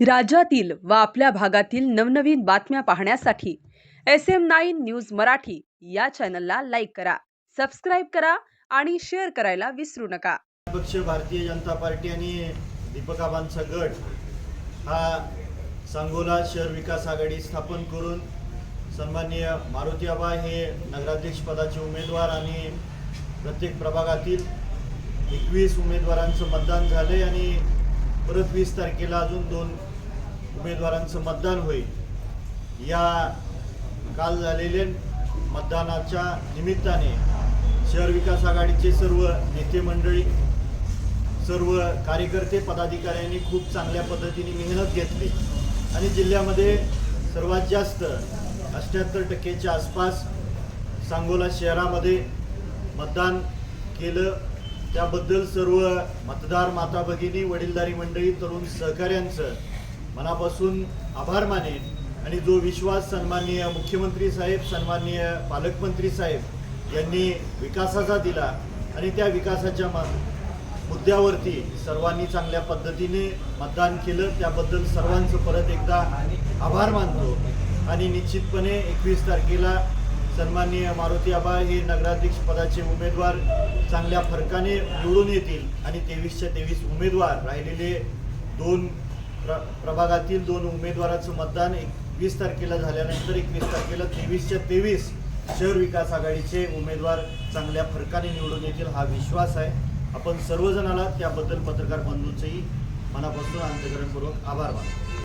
राज्यातील व आपल्या भागातील नवनवीन बातम्या पाहण्यासाठी S M nine news Marathi या चॅनलला लाईक करा सबस्क्राईब करा आणि शेअर करायला विसरू नका. पक्ष भारतीय जनता पार्टी आणि दीपकाबांचा गट हा सांगोला शहर विकास आघाडी स्थापन करून सन्माननीय मारुती आबा हे नगराध्यक्ष पदाचे उमेदवार आणि प्रत्येक प्रभागातील एकवीस उमेदवारांचं मतदान झाले आणि परत वीस तारखेला अजून दोन उमेदवारांचं मतदान होईल. या काल झालेल्या मतदानाच्या निमित्ताने शहर विकास आघाडीचे सर्व नेते मंडळी सर्व कार्यकर्ते पदाधिकाऱ्यांनी खूप चांगल्या पद्धतीने मेहनत घेतली. आणि जिल्ह्यामध्ये सर्वात जास्त अष्ट्याहत्तर टक्केच्या आसपास सांगोला शहरामध्ये मतदान केलं. त्याबद्दल सर्व मतदार माता भगिनी वडीलधारी मंडळी तरुण सहकाऱ्यांचं मनापासून आभार मानेन. आणि जो विश्वास सन्माननीय मुख्यमंत्री साहेब सन्माननीय पालकमंत्री साहेब यांनी विकासाचा दिला आणि त्या विकासाच्या मा मुद्द्यावरती सर्वांनी चांगल्या पद्धतीने मतदान केलं त्याबद्दल सर्वांचं परत एकदा आभार मानतो. आणि निश्चितपणे एकवीस तारखेला सन्माननीय मारुती आबा हे नगराध्यक्ष पदाचे उमेदवार चांगल्या फरकाने निवडून येतील आणि तेवीसच्या तेवीस उमेदवार राहिलेले दोन प्र प्रभागातील दोन उमेदवाराचं मतदान एकवीस तारखेला झाल्यानंतर एकवीस तारखेला तेवीसच्या तेवीस शहर विकास आघाडीचे उमेदवार चांगल्या फरकाने निवडून येतील हा विश्वास आहे. आपण सर्वजणाला त्याबद्दल पत्रकार बंधूंचेही मनापासून अंतकरणपूर्वक आभार मानतो.